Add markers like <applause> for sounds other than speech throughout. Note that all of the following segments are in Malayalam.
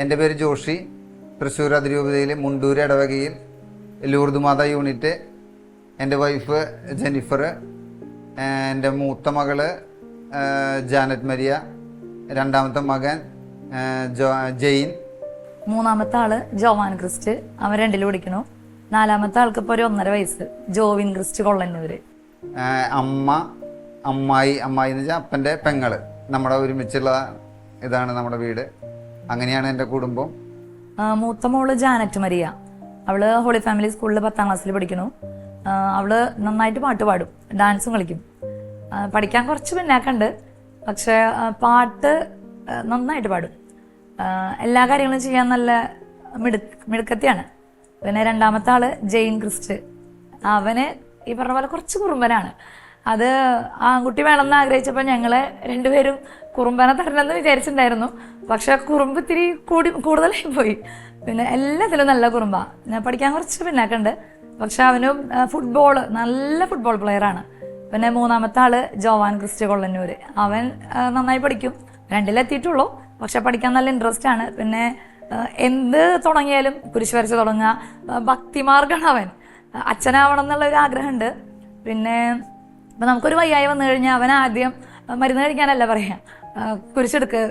എന്റെ പേര് ജോഷി. തൃശ്ശൂർ അതിരൂപതയിൽ മുണ്ടൂർ ഇടവകയിൽ ലൂർദ് മാത യൂണിറ്റ്. എന്റെ വൈഫ് ജെനിഫർ എന്റെ മൂത്ത മകൾ ജാനറ്റ് മരിയ. രണ്ടാമത്തെ മകൻ ജോ ജെയിൻ. മൂന്നാമത്തെ ആൾ ജോവാൻ ക്രിസ്റ്റ്. അവൻ രണ്ടിൽ പഠിക്കണു. നാലാമത്തെ ആൾക്ക് ഇപ്പോൾ ഒരു ഒന്നര വയസ്സ്. ജോവിൻ ക്രിസ്റ്റ് കൊള്ളന്നൂര്. അമ്മ അമ്മായി അമ്മായി എന്ന് വെച്ചാൽ അപ്പന്റെ പെങ്ങൾ. നമ്മുടെ ഒരുമിച്ചുള്ള ഇതാണ് നമ്മുടെ വീട്. അങ്ങനെയാണ് എന്റെ കുടുംബം. മൂത്ത മോൾ ജാനറ്റ് മരിയ. അവൾ ഹോളി ഫാമിലി സ്കൂളിൽ പത്താം ക്ലാസ്സിൽ പഠിക്കുന്നു. അവൾ നന്നായിട്ട് പാട്ട് പാടും ഡാൻസും കളിക്കും. പഠിക്കാൻ കുറച്ച് പിന്നാക്കുണ്ട്. പക്ഷെ പാട്ട് നന്നായിട്ട് പാടും. എല്ലാ കാര്യങ്ങളും ചെയ്യാൻ നല്ല മിടു മിടുക്കത്തിയാണ്. പിന്നെ രണ്ടാമത്തെ ആൾ ജെയിൻ ക്രിസ്റ്റ്. അവന് ഈ പറഞ്ഞ പോലെ കുറച്ച് കുറുമ്പനാണ്. അത് ആൺകുട്ടി വേണമെന്ന് ആഗ്രഹിച്ചപ്പോൾ ഞങ്ങളെ രണ്ടുപേരും കുറുമ്പനെ തരണമെന്ന് വിചാരിച്ചിട്ടുണ്ടായിരുന്നു. പക്ഷെ കുറുമ്പ് ഇത്തിരി കൂടി കൂടുതലായി പോയി. പിന്നെ എല്ലാത്തിലും നല്ല കുറുമ്പാ. ഞാൻ പഠിക്കാൻ കുറച്ച് പിന്നാക്കുണ്ട്. പക്ഷെ അവനും ഫുട്ബോൾ നല്ല ഫുട്ബോൾ പ്ലെയറാണ് പിന്നെ മൂന്നാമത്തെ ആൾ ജോവാൻ ക്രിസ്റ്റ് കൊള്ളന്നൂർ അവൻ നന്നായി പഠിക്കും. രണ്ടിലെത്തിയിട്ടുള്ളൂ. പക്ഷെ പഠിക്കാൻ നല്ല ഇൻട്രസ്റ്റ് ആണ്. പിന്നെ എന്ത് തുടങ്ങിയാലും കുരിശ് വരച്ച് തുടങ്ങുക. ഭക്തിമാർഗാണ് അവൻ. അച്ഛനാവണം എന്നുള്ള ഒരു ആഗ്രഹമുണ്ട്. പിന്നെ ഇപ്പം നമുക്കൊരു വയ്യായി വന്നു കഴിഞ്ഞാൽ അവൻ ആദ്യം മരുന്ന് കഴിക്കാനല്ല പറയാം. കുരിശെടുക്ക്.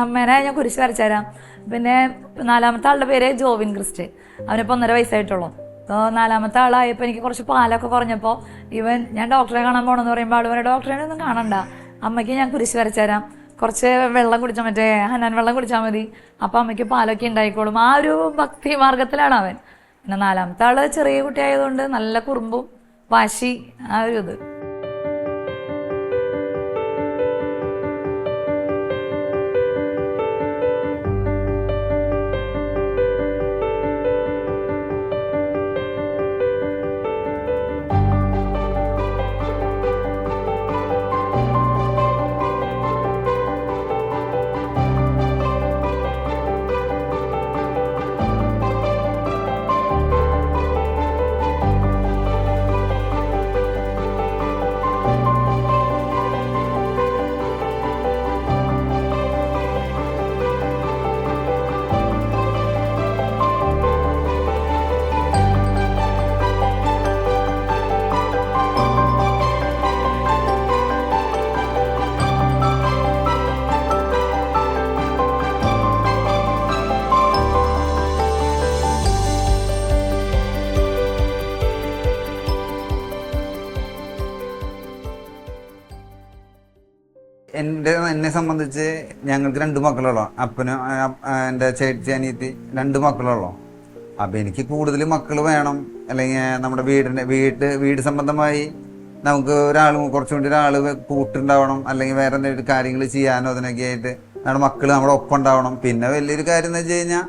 അമ്മേനെ ഞാൻ കുരിശ് വരച്ചു തരാം പിന്നെ നാലാമത്തെ ആളുടെ പേര് ജോവിൻ ക്രിസ്റ്റ്. അവനിപ്പോൾ ഒന്നര വയസ്സായിട്ടുള്ളൂ. അപ്പോൾ നാലാമത്തെ ആളായപ്പോൾ എനിക്ക് കുറച്ച് പാലൊക്കെ കുറഞ്ഞപ്പോൾ ഇവൻ ഞാൻ ഡോക്ടറെ കാണാൻ പോകണമെന്ന് പറയുമ്പോൾ ആൾ ഡോക്ടറെ ഒന്നും കാണണ്ട. അമ്മയ്ക്ക് ഞാൻ കുരിശ് വരച്ചു തരാം കുറച്ച് വെള്ളം കുടിച്ചാൽ മറ്റേ ഹനാൻ വെള്ളം കുടിച്ചാൽ മതി. അപ്പോൾ അമ്മയ്ക്ക് പാലൊക്കെ ഉണ്ടായിക്കോളും. ആ ഒരു ഭക്തി മാർഗത്തിലാണ് അവൻ. പിന്നെ നാലാമത്തെ ആൾ ചെറിയ കുട്ടിയായതുകൊണ്ട് നല്ല കുറുമ്പും വാശി ആ ഒരു ഇത്. സംബന്ധിച്ച് ഞങ്ങൾക്ക് രണ്ട് മക്കളുള്ളൂ അപ്പനും എന്റെ ചേച്ചി അനിയത്തി രണ്ട് മക്കളുള്ളൂ. അപ്പം എനിക്ക് കൂടുതൽ മക്കൾ വേണം. അല്ലെങ്കിൽ നമ്മുടെ വീടിന്റെ വീട്ട് വീട് സംബന്ധമായി നമുക്ക് ഒരാൾ കുറച്ചും കൂടി ഒരാൾ കൂട്ടുണ്ടാവണം. അല്ലെങ്കിൽ വേറെ എന്തെങ്കിലും കാര്യങ്ങൾ ചെയ്യാനോ അതിനൊക്കെ ആയിട്ട് നമ്മുടെ മക്കൾ നമ്മുടെ ഒപ്പം ഉണ്ടാവണം. പിന്നെ വലിയൊരു കാര്യം എന്ന് വെച്ച് കഴിഞ്ഞാൽ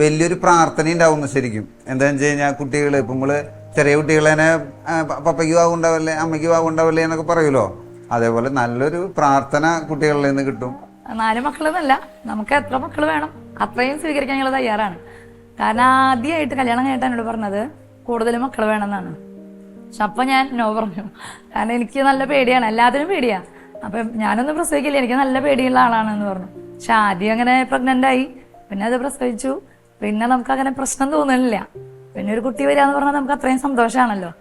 വലിയൊരു പ്രാർത്ഥന ഉണ്ടാവുന്നു ശരിക്കും. എന്താണെന്ന് വെച്ച് കഴിഞ്ഞാൽ കുട്ടികൾ ഇപ്പം നമ്മൾ ചെറിയ കുട്ടികളെ പപ്പയ്ക്ക് വാവുണ്ടാവല്ലേ അമ്മയ്ക്ക് വാവുണ്ടാവല്ലേ എന്നൊക്കെ പറയുമല്ലോ. അതേപോലെ നല്ലൊരു പ്രാർത്ഥന കുട്ടികളിൽ നിന്ന് കിട്ടും. നാല് മക്കളെന്നല്ല നമുക്ക് എത്ര മക്കൾ വേണം? അത്രയും സ്വീകരിക്കാൻ ഞങ്ങൾ തയ്യാറാണ്. കാരണം ആദ്യമായിട്ട് കല്യാണം കഴിഞ്ഞിട്ട് എന്നോട് പറഞ്ഞത് കൂടുതൽ മക്കൾ വേണമെന്നാണ്. പക്ഷെ അപ്പം ഞാൻ നോ പറഞ്ഞു. കാരണം എനിക്ക് നല്ല പേടിയാണ് എല്ലാത്തിനും പേടിയാ. അപ്പം ഞാനൊന്നും പ്രസവിക്കില്ല എനിക്ക് നല്ല പേടിയുള്ള ആളാണെന്ന് പറഞ്ഞു. പക്ഷെ ആദ്യം അങ്ങനെ പ്രഗ്നന്റ് ആയി പിന്നെ അത് പ്രസവിച്ചു പിന്നെ നമുക്ക് അങ്ങനെ പ്രശ്നം തോന്നുന്നില്ല. പിന്നെ ഒരു കുട്ടി വരിക എന്ന് പറഞ്ഞാൽ നമുക്ക് അത്രയും സന്തോഷമാണല്ലോ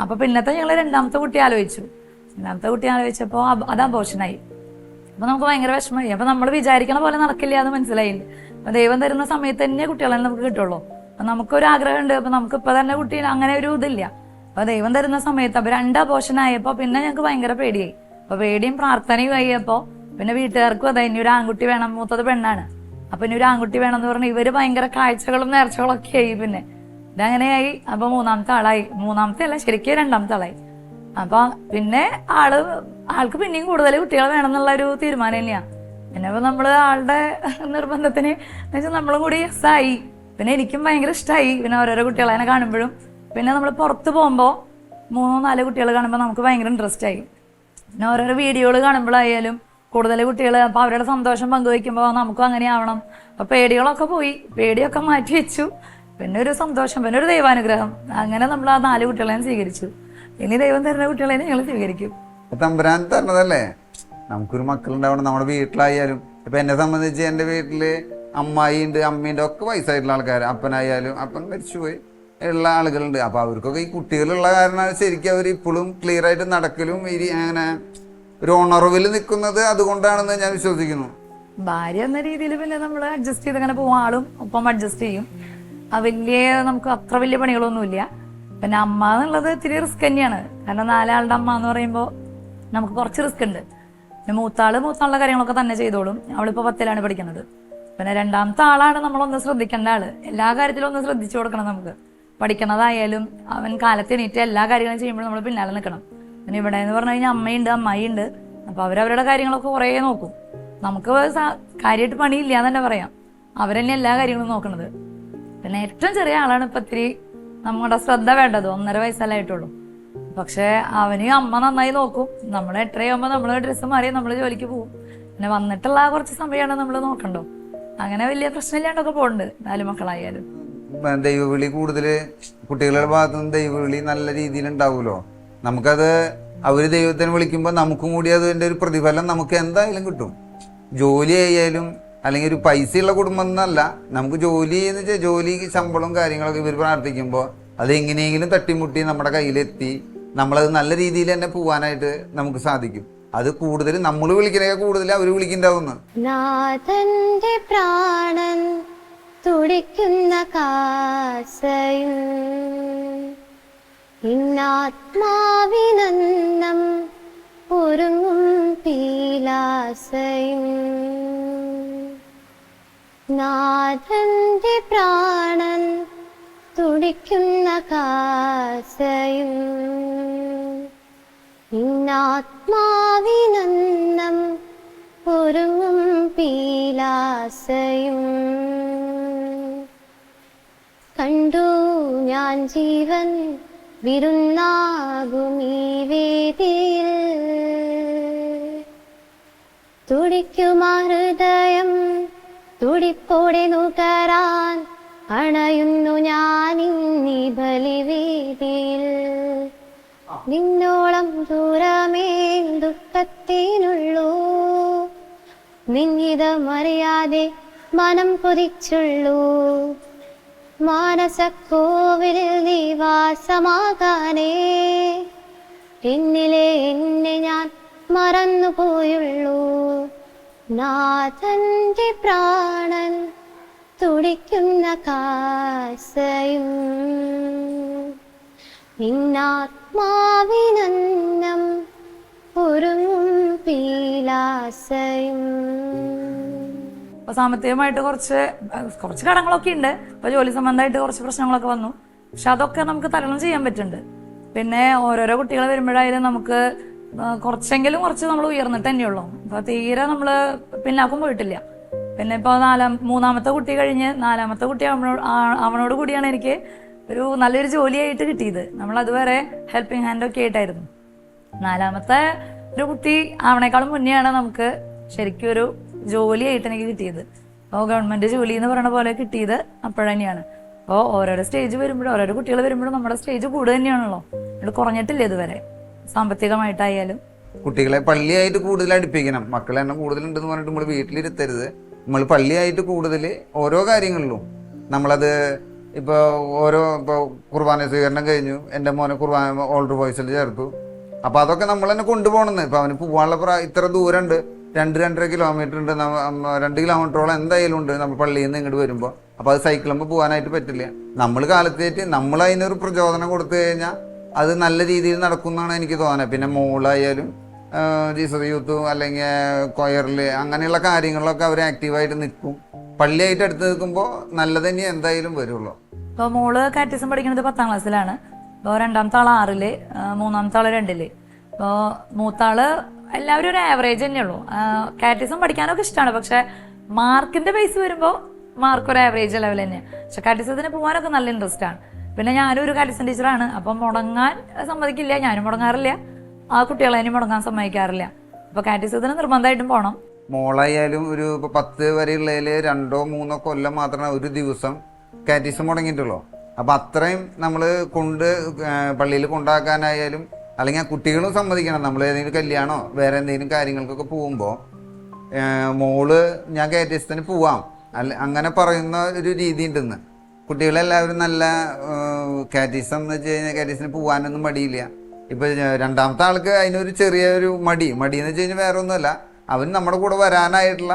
അപ്പൊ പിന്നത്തെ ഞങ്ങൾ രണ്ടാമത്തെ കുട്ടി ആലോചിച്ചു. രണ്ടാമത്തെ കുട്ടി വെച്ചപ്പോൾ അത് പോഷനായി. അപ്പൊ നമുക്ക് ഭയങ്കര വിഷമമായി. അപ്പൊ നമ്മൾ വിചാരിക്കണ പോലെ നടക്കില്ല എന്ന് മനസ്സിലായി അപ്പൊ ദൈവം തരുന്ന സമയത്ത് തന്നെ കുട്ടികളെ നമുക്ക് കിട്ടുള്ളൂ. അപ്പൊ നമുക്കൊരു ആഗ്രഹമുണ്ട് അപ്പൊ നമുക്ക് ഇപ്പൊ തന്നെ കുട്ടി അങ്ങനെ ഒരു ഇതില്ല. അപ്പൊ ദൈവം തരുന്ന സമയത്ത് അപ്പൊ രണ്ട് അബോഷനായപ്പോ പിന്നെ ഞങ്ങൾക്ക് ഭയങ്കര പേടിയായി. അപ്പൊ പേടിയും പ്രാർത്ഥനയും ആയപ്പോ പിന്നെ വീട്ടുകാർക്കും അതെ ഇനി ഒരു ആൺകുട്ടി വേണം മൂത്തത് പെണ്ണാണ്. അപ്പൊ ഇനി ഒരു ആൺകുട്ടി വേണം എന്ന് പറഞ്ഞ് ഇവർ ഭയങ്കര കാഴ്ചകളും നേർച്ചകളും ഒക്കെ ആയി പിന്നെ. ഇതങ്ങനെയായി. അപ്പൊ മൂന്നാമത്തെ ആളായി. മൂന്നാമത്തെ അല്ല ശരിക്കും രണ്ടാമത്തെ ആളായി. അപ്പൊ പിന്നെ ആൾ ആൾക്ക് പിന്നെയും കൂടുതൽ കുട്ടികളെ വേണം എന്നുള്ള ഒരു തീരുമാനം തന്നെയാണ് പിന്നെ നമ്മൾ ആളുടെ നിർബന്ധത്തിന് എന്നുവെച്ചാൽ നമ്മളും കൂടി ആയി പിന്നെ എനിക്കും ഭയങ്കര ഇഷ്ടമായി പിന്നെ ഓരോരോ കുട്ടികളെ അതിനെ കാണുമ്പോഴും. പിന്നെ നമ്മൾ പുറത്ത് പോകുമ്പോൾ മൂന്നോ നാലോ കുട്ടികൾ കാണുമ്പോൾ നമുക്ക് ഭയങ്കര ഇൻട്രസ്റ്റ് ആയി. പിന്നെ ഓരോരോ വീഡിയോകൾ കാണുമ്പോഴായാലും കൂടുതൽ കുട്ടികൾ അപ്പോൾ അവരുടെ സന്തോഷം പങ്കുവയ്ക്കുമ്പോൾ നമുക്കും അങ്ങനെ ആവണം. അപ്പോൾ പേടികളൊക്കെ പോയി. പേടിയൊക്കെ മാറ്റി വെച്ചു. പിന്നെ ഒരു സന്തോഷം പിന്നെ ഒരു ദൈവാനുഗ്രഹം. അങ്ങനെ നമ്മൾ ആ നാല് കുട്ടികളെയും സ്വീകരിച്ചു. ഇനി ദൈവം തരുന്ന കുട്ടികളെ ഞങ്ങൾ സ്വീകരിക്കും. തമ്പുരാൻ തരണതല്ലേ? നമുക്കൊരു മക്കളുണ്ടാവണം നമ്മുടെ വീട്ടിലായാലും. ഇപ്പൊ എന്നെ സംബന്ധിച്ച് എന്റെ വീട്ടിൽ അമ്മായി ഉണ്ട് അമ്മീന്റെ ഒക്കെ വയസ്സായിട്ടുള്ള ആൾക്കാർ അപ്പനായാലും അപ്പൻ മരിച്ചുപോയി. ഉള്ള ആളുകളുണ്ട്. അപ്പോൾ അവർക്കൊക്കെ ഈ കുട്ടികളുള്ള കാരണം ശരിക്കും അവർ ഇപ്പോഴും ക്ലിയർ ആയിട്ട് നടക്കലും ഇരി അങ്ങനെ ഒരു ഉണർവിൽ നിൽക്കുന്നത് അതുകൊണ്ടാണെന്ന് ഞാൻ വിശ്വസിക്കുന്നു. ഭാര്യ എന്ന രീതിയിൽ പിന്നെ നമ്മൾ അഡ്ജസ്റ്റ് ചെയ്ത് അങ്ങനെ പോകും ആളും ഒപ്പം അഡ്ജസ്റ്റ് ചെയ്യും. വലിയ നമുക്ക് അത്ര വലിയ പണികളൊന്നുമില്ല. പിന്നെ അമ്മ എന്നുള്ളത് ഇത്തിരി റിസ്ക് തന്നെയാണ്. കാരണം നാലാളുടെ അമ്മ എന്ന് പറയുമ്പോൾ നമുക്ക് കുറച്ച് റിസ്ക് ഉണ്ട്. പിന്നെ മൂത്താൾ മൂത്താളുടെ കാര്യങ്ങളൊക്കെ തന്നെ ചെയ്തോളും. അവളിപ്പോൾ പത്തിലാണ് പഠിക്കുന്നത്. പിന്നെ രണ്ടാമത്തെ ആളാണ് നമ്മളൊന്ന് ശ്രദ്ധിക്കേണ്ട ആൾ. എല്ലാ കാര്യത്തിലും ഒന്ന് ശ്രദ്ധിച്ചു കൊടുക്കണം നമുക്ക്. പഠിക്കണതായാലും അവൻ കാലത്ത് എണീറ്റ് എല്ലാ കാര്യങ്ങളും ചെയ്യുമ്പോൾ നമ്മൾ പിന്നാലെ നിൽക്കണം പിന്നെ ഇവിടെ എന്ന് പറഞ്ഞു കഴിഞ്ഞാൽ അമ്മയുണ്ട് അമ്മായിയുണ്ട്. അപ്പോൾ അപ്പൊ അവരവരുടെ കാര്യങ്ങളൊക്കെ കുറേ നോക്കും. നമുക്ക് കാര്യമായിട്ട് പണിയില്ല എന്ന് തന്നെ പറയാം. അവരെന്നെ എല്ലാ കാര്യങ്ങളും നോക്കണത്. പിന്നെ ഏറ്റവും ചെറിയ ആളാണ് ഇപ്പം ഇത്തിരി നമ്മുടെ ശ്രദ്ധ വേണ്ടത്. ഒന്നര വയസ്സല്ലായിട്ടുള്ളൂ പക്ഷെ അവന് അമ്മ നന്നായി നോക്കും. നമ്മൾ എട്ടരയാകുമ്പോൾ നമ്മൾ ഡ്രസ്സ് മാറി നമ്മൾ ജോലിക്ക് പോകും. പിന്നെ വന്നിട്ടുള്ള കുറച്ച് സമയമാണ് നമ്മൾ നോക്കണ്ടോ? അങ്ങനെ വലിയ പ്രശ്നമില്ലാണ്ടൊക്കെ പോകുന്നുണ്ട് നാല് മക്കളായാലും. ദൈവവിളി കൂടുതൽ കുട്ടികളുടെ ഭാഗത്തു നിന്ന് ദൈവവിളി നല്ല രീതിയിൽ ഉണ്ടാവുമല്ലോ നമുക്കത് അവർ ദൈവത്തിനെ വിളിക്കുമ്പോൾ നമുക്കും കൂടി അതിന്റെ ഒരു പ്രതിഫലം നമുക്ക് എന്തായാലും കിട്ടും. ജോലി ആയാലും അല്ലെങ്കിൽ ഒരു പൈസയുള്ള കുടുംബം എന്നല്ല നമുക്ക് ജോലി എന്ന് വെച്ചാൽ ജോലി ശമ്പളവും കാര്യങ്ങളൊക്കെ ഇവർ പ്രാർത്ഥിക്കുമ്പോൾ അത് എങ്ങനെയെങ്കിലും തട്ടിമുട്ടി നമ്മുടെ കയ്യിലെത്തി നമ്മളത് നല്ല രീതിയിൽ തന്നെ പോവാനായിട്ട് നമുക്ക് സാധിക്കും. അത് കൂടുതൽ നമ്മൾ വിളിക്കണേ കൂടുതൽ അവർ വിളിക്കണ്ടാവുന്നു നാഥന്റെ പ്രാണൻ തുടിക്കുന്ന കാസയും. ഇന്നാത്മാവിനന്നം ഒരുങ്ങും പീലാസയും. കണ്ടു ഞാൻ ജീവൻ വിരുന്നാകും ഈ വേദിയിൽ. തുടിക്കുമാ ഹൃദയം തുടിപ്പോടെ നുകരാൻ അണയുന്നു ഞാൻ ഇന്നീ ബലിവേദിയിൽ നിന്നോളം ദൂരമേ ദുഃഖത്തിനുള്ളൂ. നിന്നിതമറിയാതെ മനം കൊതിച്ചുള്ളൂ. മാനസക്കോവിലിൽ നീ വാസമാകാനേ എന്നിലെ എന്നെ ഞാൻ മറന്നുപോയുള്ളൂ. നാഥന്റെ പ്രാണൻ തുടിക്കുന്ന കാസയും നിന്നാത്മാവിനന്നം ഒരുങ്ങും പീലാസയും. സാമ്പത്തികമായിട്ട് കുറച്ച് കുറച്ച് കടങ്ങളൊക്കെ ഉണ്ട്. ഇപ്പൊ ജോലി സംബന്ധമായിട്ട് കുറച്ച് പ്രശ്നങ്ങളൊക്കെ വന്നു. പക്ഷെ അതൊക്കെ നമുക്ക് തരണം ചെയ്യാൻ പറ്റുന്നുണ്ട്. പിന്നെ ഓരോരോ കുട്ടികൾ വരുമ്പോഴായാലും നമുക്ക് കുറച്ചെങ്കിലും കുറച്ച് നമ്മൾ ഉയർന്നിട്ട് തന്നെയുള്ളൂ. അപ്പൊ തീരെ നമ്മൾ പിന്നാക്കം പോയിട്ടില്ല. പിന്നെ ഇപ്പോൾ നാലാം മൂന്നാമത്തെ കുട്ടി കഴിഞ്ഞ് നാലാമത്തെ കുട്ടി അവനോട് അവനോട് കൂടിയാണ് എനിക്ക് ഒരു നല്ലൊരു ജോലിയായിട്ട് കിട്ടിയത്. നമ്മൾ അതുവരെ ഹെൽപ്പിംഗ് ഹാൻഡ് ഒക്കെ ആയിട്ടായിരുന്നു. നാലാമത്തെ ഒരു കുട്ടി അവനേക്കാളും മുന്നെയാണ് നമുക്ക് ശരിക്കും ഒരു ജോലിയായിട്ട് എനിക്ക് കിട്ടിയത്. അപ്പോൾ ഗവൺമെന്റ് ജോലി എന്ന് പറയുന്ന പോലെ കിട്ടിയത് അപ്പോഴന്നെയാണ് അപ്പോൾ ഓരോരോ സ്റ്റേജ് വരുമ്പോഴും ഓരോരോ കുട്ടികൾ വരുമ്പോഴും നമ്മുടെ സ്റ്റേജ് കൂടുക തന്നെയാണല്ലോ. അത് കുറഞ്ഞിട്ടില്ല ഇതുവരെ. സാമ്പത്തികമായിട്ടായാലും. കുട്ടികളെ പള്ളിയായിട്ട് കൂടുതൽ അടുപ്പിക്കണം. മക്കളെ എണ്ണം കൂടുതലുണ്ടെന്ന് പറഞ്ഞിട്ട് നമ്മൾ വീട്ടിലിരുത്തരുത്. നമ്മൾ പള്ളിയായിട്ട് കൂടുതൽ ഓരോ കാര്യങ്ങളിലും. നമ്മളത് ഇപ്പോൾ ഓരോ ഇപ്പോൾ കുർബാന സ്വീകരണം കഴിഞ്ഞു. എന്റെ മോനെ കുർബാന ഓൾഡർ വോയിസിൽ ചേർത്തു. അപ്പോൾ അതൊക്കെ നമ്മൾ തന്നെ കൊണ്ടുപോകണമെന്ന് ഇപ്പോൾ അവന് പോകാനുള്ള പ്രാ ഇത്ര ദൂരമുണ്ട് രണ്ട് രണ്ടര കിലോമീറ്റർ ഉണ്ട്. രണ്ട് കിലോമീറ്ററോളം എന്തായാലും ഉണ്ട് നമ്മൾ പള്ളിയിൽ നിന്ന് ഇങ്ങോട്ട് വരുമ്പോൾ അപ്പോൾ അത് സൈക്കിളുമ്പോൾ പോകാനായിട്ട് പറ്റില്ല. നമ്മൾ കാലത്തേറ്റ് നമ്മൾ അതിനൊരു പ്രചോദനം കൊടുത്തു കഴിഞ്ഞാൽ അത് നല്ല രീതിയിൽ നടക്കുന്നതാണ് എനിക്ക് തോന്നുന്നത്. പിന്നെ മോളായാലും ജീസസ് യൂത്ത് അല്ലെങ്കിൽ കൊയറിൽ അങ്ങനെയുള്ള കാര്യങ്ങളിലൊക്കെ അവർ ആക്റ്റീവായിട്ട് നിൽക്കും. പള്ളിയായിട്ട് അടുത്ത് നിൽക്കുമ്പോൾ നല്ലത് എന്തായാലും വരുള്ളൂ. ഇപ്പോൾ മോൾ കാറ്റിസം പഠിക്കുന്നത് പത്താം ക്ലാസ്സിലാണ്. ഇപ്പോൾ രണ്ടാമത്തെ ആൾ ആറിൽ മൂന്നാം ആൾ രണ്ടിൽ. ഇപ്പോൾ മൂത്താൾ എല്ലാവരും ഒരു ആവറേജ് തന്നെയുള്ളൂ കാറ്റിസം പഠിക്കാനൊക്കെ ഇഷ്ടമാണ് പക്ഷെ മാർക്കിന്റെ ബേസ് വരുമ്പോൾ മാർക്ക് ഒരു ആവറേജ് ലെവൽ തന്നെയാണ് പക്ഷെ കാറ്റിസത്തിന് പോകാനൊക്കെ നല്ല ഇൻട്രസ്റ്റ് ആണ്. പിന്നെ ഞാനും ഒരു കലസൻ ടീച്ചറാണ്. അപ്പം മുടങ്ങാൻ സമ്മതിക്കില്ല. ഞാനും മുടങ്ങാറില്ല. ആ കുട്ടികളെ ഇനി മുടങ്ങാൻ സമ്മതിക്കാറില്ല. അപ്പോൾ കാറ്റിസത്തിന് നിർബന്ധമായിട്ടും പോകണം മോളായാലും ഒരു പത്ത് വരെയുള്ളതിൽ രണ്ടോ മൂന്നോ കൊല്ലം മാത്രമാണ് ഒരു ദിവസം കാറ്റിസം മുടങ്ങിയിട്ടുള്ളൂ. അപ്പൊ അത്രയും നമ്മൾ കൊണ്ട് പള്ളിയിൽ കൊണ്ടാക്കാനായാലും അല്ലെങ്കിൽ ആ കുട്ടികളും സമ്മതിക്കണം. നമ്മൾ ഏതെങ്കിലും കല്യാണോ വേറെ എന്തെങ്കിലും കാര്യങ്ങൾക്കൊക്കെ പോകുമ്പോൾ മോൾ ഞാൻ കാറ്റിസത്തിന് പോവാം. അല്ല അങ്ങനെ പറയുന്ന ഒരു രീതി ഉണ്ടെന്ന്. കുട്ടികളെല്ലാവരും നല്ല കാറ്റീസം എന്ന് വെച്ച് കഴിഞ്ഞാൽ കാറ്റീസിന് പോകാനൊന്നും മടിയില്ല. ഇപ്പൊ രണ്ടാമത്തെ ആൾക്ക് അതിനൊരു ചെറിയൊരു മടി. മടി എന്ന് വെച്ച് കഴിഞ്ഞാൽ വേറെ ഒന്നുമല്ല അവൻ നമ്മുടെ കൂടെ വരാനായിട്ടുള്ള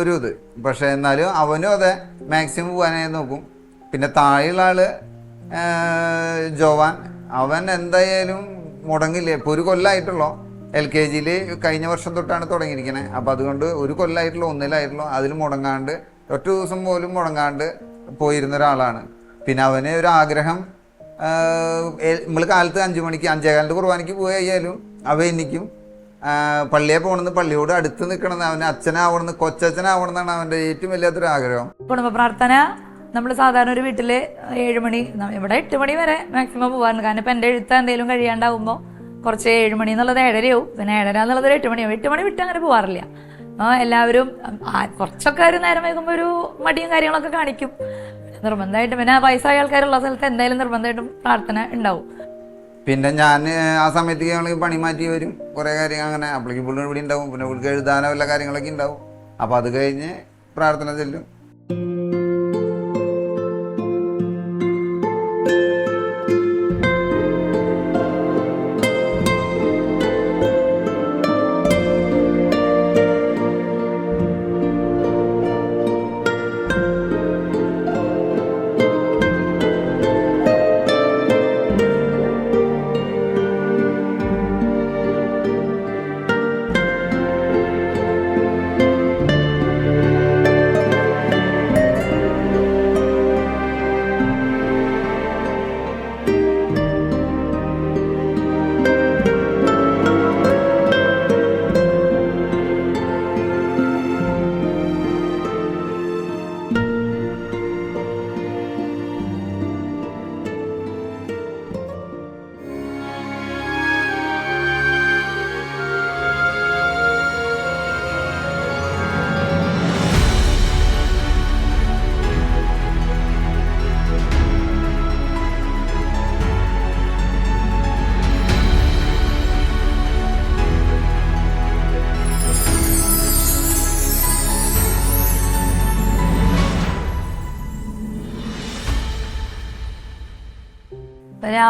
ഒരു ഇത്. പക്ഷേ എന്നാലും അവനും അതെ മാക്സിമം പോകാനായി നോക്കും. പിന്നെ താഴെയുള്ള ആൾ ജോവാൻ അവൻ എന്തായാലും മുടങ്ങില്ല? ഇപ്പോൾ ഒരു കൊല്ലമായിട്ടുള്ളൂ എൽ കെ ജിയിൽ കഴിഞ്ഞ വർഷം തൊട്ടാണ് തുടങ്ങിയിരിക്കുന്നത് അപ്പോൾ അതുകൊണ്ട് ഒരു കൊല്ലമായിട്ടുള്ളൂ ഒന്നിലായിട്ടുള്ളൂ അതിൽ മുടങ്ങാണ്ട് ഒറ്റ ദിവസം പോലും മുടങ്ങാണ്ട് പോയിരുന്ന ഒരാളാണ്. പിന്നെ അവന് ഒരു ആഗ്രഹം നമ്മൾ കാലത്ത് അഞ്ചു മണിക്ക് അഞ്ചേകാലിന്റെ കുർബാനയ്ക്ക് പോയി കഴിഞ്ഞാലും അവ എനിക്കും പള്ളിയെ പോകണമെന്ന് പള്ളിയോട് അടുത്ത് നിൽക്കണമെന്ന് അവന്റെ അച്ഛനാവണമെന്ന് കൊച്ചച്ഛനാവണമെന്നാണ് അവന്റെ ഏറ്റവും വലിയൊരു ആഗ്രഹം. കുടുംബ പ്രാർത്ഥന നമ്മൾ സാധാരണ ഒരു വീട്ടിൽ ഏഴ് മണി ന- ഇവിടെ എട്ട് മണി വരെ മാക്സിമം പോകാറുണ്ട് കാരണം ഇപ്പം എന്റെ എഴുത്ത് എന്തെങ്കിലും കഴിയാണ്ടാവുമ്പോൾ കുറച്ച് ഏഴ് മണി എന്നുള്ളത് ഏഴരയാവും. പിന്നെ ഏഴര എന്നുള്ളത് ഒരു എട്ട് മണിയാവും എട്ട് മണി വിട്ട് അങ്ങനെ പോകാറില്ല എല്ലാവരും കുറച്ചൊക്കെ ഒരു നേരം വൈകുമ്പോൾ ഒരു മടിയും കാര്യങ്ങളൊക്കെ കാണിക്കും. നിർബന്ധമായിട്ടും പിന്നെ വയസ്സായ ആൾക്കാരുള്ള സ്ഥലത്ത് എന്തായാലും നിർബന്ധമായിട്ടും പ്രാർത്ഥന ഉണ്ടാവും. പിന്നെ ഞാൻ ആ സമയത്ത് ഞങ്ങൾ പണി മാറ്റി വരും. കുറേ കാര്യങ്ങൾ അങ്ങനെ അപ്പോഴേക്കും പുള്ളി ഇവിടെ ഉണ്ടാവും. പിന്നെ പുള്ളിക്ക് എഴുതാനോ വല്ല കാര്യങ്ങളൊക്കെ ഉണ്ടാവും. അപ്പോൾ അത് കഴിഞ്ഞ് പ്രാർത്ഥന ചെല്ലും.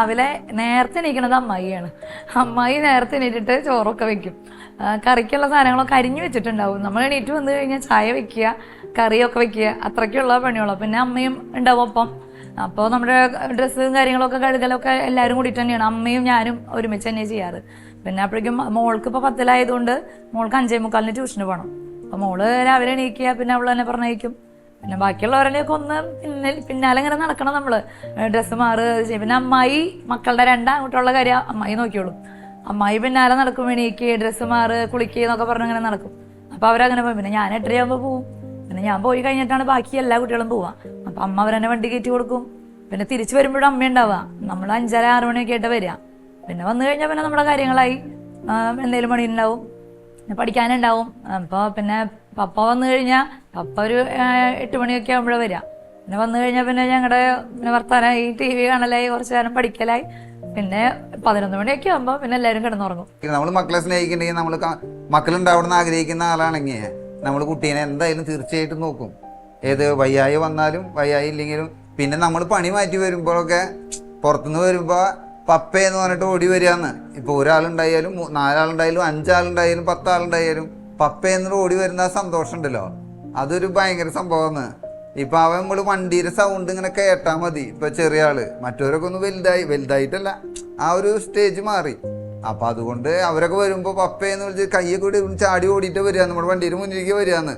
രാവിലെ നേരത്തെ എണീക്കണത് അമ്മായിയാണ്. അമ്മായി നേരത്തെ എണീറ്റിട്ട് ചോറൊക്കെ വെക്കും. കറിക്കുള്ള സാധനങ്ങളൊക്കെ അരിഞ്ഞു വെച്ചിട്ടുണ്ടാവും. നമ്മൾ എണീറ്റ് വന്നു കഴിഞ്ഞാൽ ചായ വെക്കുക കറിയൊക്കെ വെക്കുക അത്രയ്ക്കുള്ള പണിയുള്ളൂ. പിന്നെ അമ്മയും ഉണ്ടാവും ഒപ്പം. അപ്പോൾ നമ്മുടെ ഡ്രസ്സും കാര്യങ്ങളൊക്കെ കഴുകലൊക്കെ എല്ലാവരും കൂടിയിട്ട് തന്നെയാണ്. അമ്മയും ഞാനും ഒരുമിച്ച് തന്നെ ചെയ്യാറ്. പിന്നെ അപ്പോഴേക്കും മോൾക്ക് ഇപ്പോൾ പത്തിലായതുകൊണ്ട് മോൾക്ക് അഞ്ചേ മുക്കാലിന് ട്യൂഷന് പോകണം അപ്പോൾ മോൾ രാവിലെ എണീക്കുക പിന്നെ അവൾ തന്നെ പറഞ്ഞയക്കും. പിന്നെ ബാക്കിയുള്ളവരെയൊക്കെ ഒന്ന് പിന്നെ പിന്നാലെ ഇങ്ങനെ നടക്കണം നമ്മൾ. ഡ്രസ്സ് മാറ്. പിന്നെ അമ്മായി മക്കളുടെ രണ്ടാൺകുട്ടികളുടെ കാര്യം അമ്മായി നോക്കിയോളും. അമ്മായി പിന്നാലെ നടക്കും എണീക്ക് ഡ്രസ്സ് മാറ് കുളിക്കുക എന്നൊക്കെ പറഞ്ഞ് ഇങ്ങനെ നടക്കും. അപ്പൊ അവരങ്ങനെ പോകും പിന്നെ ഞാൻ എട്ടരയാകുമ്പോൾ പോവും. പിന്നെ ഞാൻ പോയി കഴിഞ്ഞിട്ടാണ് ബാക്കി എല്ലാ കുട്ടികളും പോവാ. അപ്പൊ അമ്മ അവരെന്നെ വണ്ടി കയറ്റി കൊടുക്കും. പിന്നെ തിരിച്ചു വരുമ്പോഴും അമ്മ ഉണ്ടാവുക നമ്മൾ അഞ്ചര ആറ് മണിയൊക്കെ ആയിട്ട് വരിക. പിന്നെ വന്നു കഴിഞ്ഞാൽ പിന്നെ നമ്മുടെ കാര്യങ്ങളായി. എന്തെങ്കിലും പണി ഉണ്ടാവും പിന്നെ പഠിക്കാനുണ്ടാവും. അപ്പോൾ പിന്നെ പപ്പ വന്നു കഴിഞ്ഞാൽ പപ്പ ഒരു എട്ട് മണിയൊക്കെ ആകുമ്പോഴേ വരിക പിന്നെ വന്നു കഴിഞ്ഞാൽ പിന്നെ ഞങ്ങളുടെ പിന്നെ വർത്താനായി ടി വി കാണലായി കുറച്ച് നേരം പഠിക്കലായി. പിന്നെ പതിനൊന്ന് മണിയൊക്കെ ആകുമ്പോൾ പിന്നെ എല്ലാവരും കിടന്നുറങ്ങും. നമ്മൾ മക്കളെ സ്നേഹിക്കുന്നുണ്ടെങ്കിൽ നമ്മൾ മക്കളുണ്ടാവണമെന്ന് ആഗ്രഹിക്കുന്ന ആളാണെങ്കിൽ നമ്മൾ കുട്ടീനെ എന്തായാലും തീർച്ചയായിട്ടും നോക്കും. ഏത് വയ്യായി വന്നാലും വയ്യായി ഇല്ലെങ്കിലും പിന്നെ നമ്മൾ പണി മാറ്റി വരുമ്പോഴൊക്കെ പുറത്തുനിന്ന് വരുമ്പോൾ പപ്പ എന്ന് പറഞ്ഞിട്ട് ഓടി വരികയെന്ന് ഇപ്പോൾ ഒരാളുണ്ടായാലും നാലാളുണ്ടായാലും അഞ്ചാളുണ്ടായാലും പത്താളുണ്ടായാലും പപ്പയെന്ന് ഓടി വരുന്ന ആ സന്തോഷം ഉണ്ടല്ലോ അതൊരു ഭയങ്കര സംഭവമാണ്. ഇപ്പം അവൻ നമ്മൾ വണ്ടിയുടെ സൗണ്ട് ഇങ്ങനെ കേട്ടാൽ മതി. ഇപ്പം ചെറിയ ആൾ. മറ്റവരൊക്കെ ഒന്ന് വലുതായി വലുതായിട്ടല്ല. ആ ഒരു സ്റ്റേജ് മാറി. അപ്പം അതുകൊണ്ട് അവരൊക്കെ വരുമ്പോൾ പപ്പയെന്ന് വിളിച്ച് കയ്യെ കൂടി ചാടി ഓടിയിട്ട് വരിക. നമ്മുടെ വണ്ടിയുടെ മുന്നിലേക്ക് വരികയെന്ന്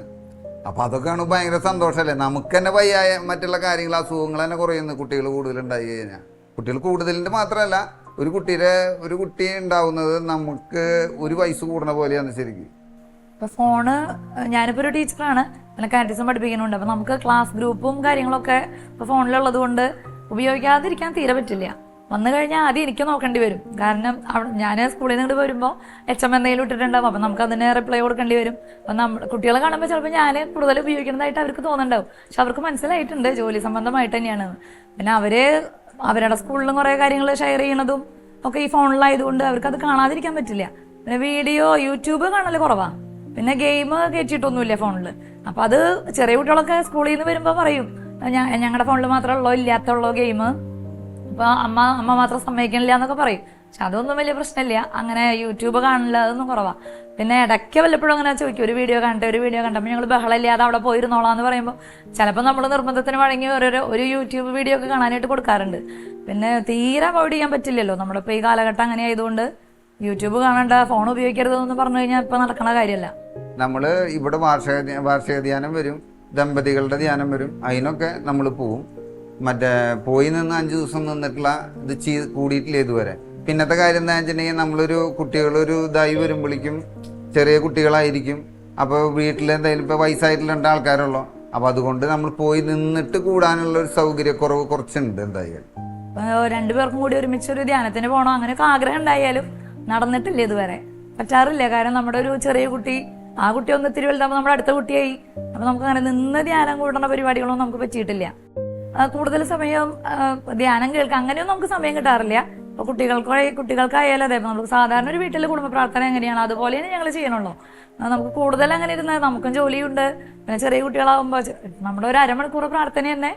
അപ്പം അതൊക്കെയാണ് ഭയങ്കര സന്തോഷമല്ലേ? നമുക്ക് തന്നെ വയ്യായ മറ്റുള്ള കാര്യങ്ങൾ അസുഖങ്ങൾ തന്നെ കുറയുന്നു കുട്ടികൾ കൂടുതലുണ്ടായി കഴിഞ്ഞാൽ കുട്ടികൾ കൂടുതലിന്റെ മാത്രമല്ല ഒരു കുട്ടിയുടെ ഒരു കുട്ടി ഉണ്ടാവുന്നത് നമുക്ക് ഒരു വയസ്സ് കൂടണ പോലെയാണ് ശരിക്കും. ഇപ്പൊ ഫോണ് ഞാനിപ്പോ ഒരു ടീച്ചറാണ് പിന്നെ കാറ്റിസം പഠിപ്പിക്കുന്നുണ്ട്. അപ്പൊ നമുക്ക് ക്ലാസ് ഗ്രൂപ്പും കാര്യങ്ങളൊക്കെ ഇപ്പൊ ഫോണിലുള്ളത് കൊണ്ട് ഉപയോഗിക്കാതിരിക്കാൻ തീരെ പറ്റില്ല. വന്നു കഴിഞ്ഞാൽ ആദ്യം എനിക്ക് നോക്കേണ്ടി വരും. കാരണം ഞാൻ സ്കൂളിൽ നിന്ന് വരുമ്പോൾ എച്ച് എം എന്തെങ്കിലും ഇട്ടിട്ടുണ്ടാവും. അപ്പം നമുക്ക് അതിന് റിപ്ലൈ കൊടുക്കേണ്ടി വരും. അപ്പം നമ്മൾ കുട്ടികളെ കാണുമ്പോൾ ചിലപ്പോൾ ഞാൻ കൂടുതൽ ഉപയോഗിക്കുന്നതായിട്ട് അവർക്ക് തോന്നുന്നുണ്ടാവും. പക്ഷെ അവർക്ക് മനസ്സിലായിട്ടുണ്ട് ജോലി സംബന്ധമായിട്ട് തന്നെയാണ്. പിന്നെ അവർ അവരുടെ സ്കൂളിലും കുറേ കാര്യങ്ങൾ ഷെയർ ചെയ്യണതും ഒക്കെ ഈ ഫോണിലായതുകൊണ്ട് അവർക്ക് അത് കാണാതിരിക്കാൻ പറ്റില്ല. പിന്നെ വീഡിയോ യൂട്യൂബ് കാണൽ കുറവാ. പിന്നെ ഗെയിം കയറ്റിയിട്ടൊന്നുമില്ല ഫോണിൽ അപ്പൊ അത് ചെറിയ കുട്ടികളൊക്കെ സ്കൂളിൽ നിന്ന് വരുമ്പോൾ പറയും ഞങ്ങളുടെ ഫോണിൽ മാത്രമേ ഉള്ളോ? ഇല്ലാത്തുള്ളോ ഗെയിം അപ്പൊ അമ്മ അമ്മ മാത്രം സമ്മതിക്കണില്ല എന്നൊക്കെ പറയും. പക്ഷെ അതൊന്നും വലിയ പ്രശ്നമില്ല. അങ്ങനെ യൂട്യൂബ് കാണില്ല അതൊന്നും കുറവാ. പിന്നെ ഇടയ്ക്ക് വല്ലപ്പോഴും അങ്ങനെ ചോദിക്കും ഒരു വീഡിയോ കണ്ടേ ഒരു വീഡിയോ കണ്ടപ്പോൾ ഞങ്ങൾ ബഹളമില്ലാതെ അവിടെ പോയിരുന്നോളാന്ന് പറയുമ്പോൾ ചിലപ്പോൾ നമ്മൾ നിർബന്ധത്തിന് വഴങ്ങി ഓരോരോ ഒരു യൂട്യൂബ് വീഡിയോ ഒക്കെ കാണാനായിട്ട് കൊടുക്കാറുണ്ട്. പിന്നെ തീരെ അവോയ്ഡ് ചെയ്യാൻ പറ്റില്ലല്ലോ. നമ്മളിപ്പോൾ ഈ കാലഘട്ടം അങ്ങനെ ആയതുകൊണ്ട് യൂട്യൂബ് കാണണ്ട ഫോൺ ഉപയോഗിക്കരുത് എന്ന് പറഞ്ഞു കഴിഞ്ഞാൽ ഇപ്പം നടക്കണ കാര്യമല്ല നമ്മൾ ഇവിടെ വാർഷിക വാർഷിക ധ്യാനം വരും ദമ്പതികളുടെ ധ്യാനം വരും അതിനൊക്കെ നമ്മൾ പോവും. മറ്റേ പോയി നിന്ന് അഞ്ച് ദിവസം നിന്നിട്ടുള്ള ഇത് ചെയ്ത് കൂടിയിട്ടില്ല ഇതുവരെ? പിന്നത്തെ കാര്യം എന്താ വെച്ചിട്ടുണ്ടെങ്കിൽ നമ്മളൊരു കുട്ടികളൊരു ഇതായി വരുമ്പോഴേക്കും ചെറിയ കുട്ടികളായിരിക്കും. അപ്പോൾ വീട്ടിൽ എന്തായാലും ഇപ്പോൾ വയസ്സായിട്ടുള്ള രണ്ട് ആൾക്കാരുള്ളൂ. അപ്പോൾ അതുകൊണ്ട് നമ്മൾ പോയി നിന്നിട്ട് കൂടാനുള്ള ഒരു സൗകര്യക്കുറവ് കുറച്ചുണ്ട് എന്തായാലും. രണ്ടുപേർക്കും കൂടി ഒരുമിച്ച് ഒരു ധ്യാനത്തിന് പോകണോ അങ്ങനെയൊക്കെ ആഗ്രഹം ഉണ്ടായാലും നടന്നിട്ടില്ല ഇതുവരെ. പറ്റാറില്ല. കാരണം നമ്മുടെ ഒരു ചെറിയ കുട്ടി ആ കുട്ടി ഒന്ന് ഇത്തിരി വലുതാകുമ്പോൾ നമ്മുടെ അടുത്ത കുട്ടിയായി. അപ്പൊ നമുക്ക് അങ്ങനെ നിന്ന് ധ്യാനം കൂടണ പരിപാടികളൊന്നും നമുക്ക് പറ്റിയിട്ടില്ല. കൂടുതൽ സമയം ധ്യാനം കേൾക്കുക അങ്ങനെയൊന്നും നമുക്ക് സമയം കിട്ടാറില്ല. ഇപ്പൊ കുട്ടികൾക്ക് കുട്ടികൾക്കായാലും അതെ നമുക്ക് സാധാരണ ഒരു വീട്ടിലെ കുടുംബ പ്രാർത്ഥന എങ്ങനെയാണ്? അതുപോലെ തന്നെ ഞങ്ങൾ ചെയ്യണുള്ളൂ നമുക്ക് കൂടുതൽ അങ്ങനെ ഇരുന്ന് നമുക്കും ജോലിയുണ്ട്. പിന്നെ ചെറിയ കുട്ടികളാകുമ്പോൾ നമ്മുടെ ഒരു അരമണിക്കൂർ പ്രാർത്ഥന തന്നെ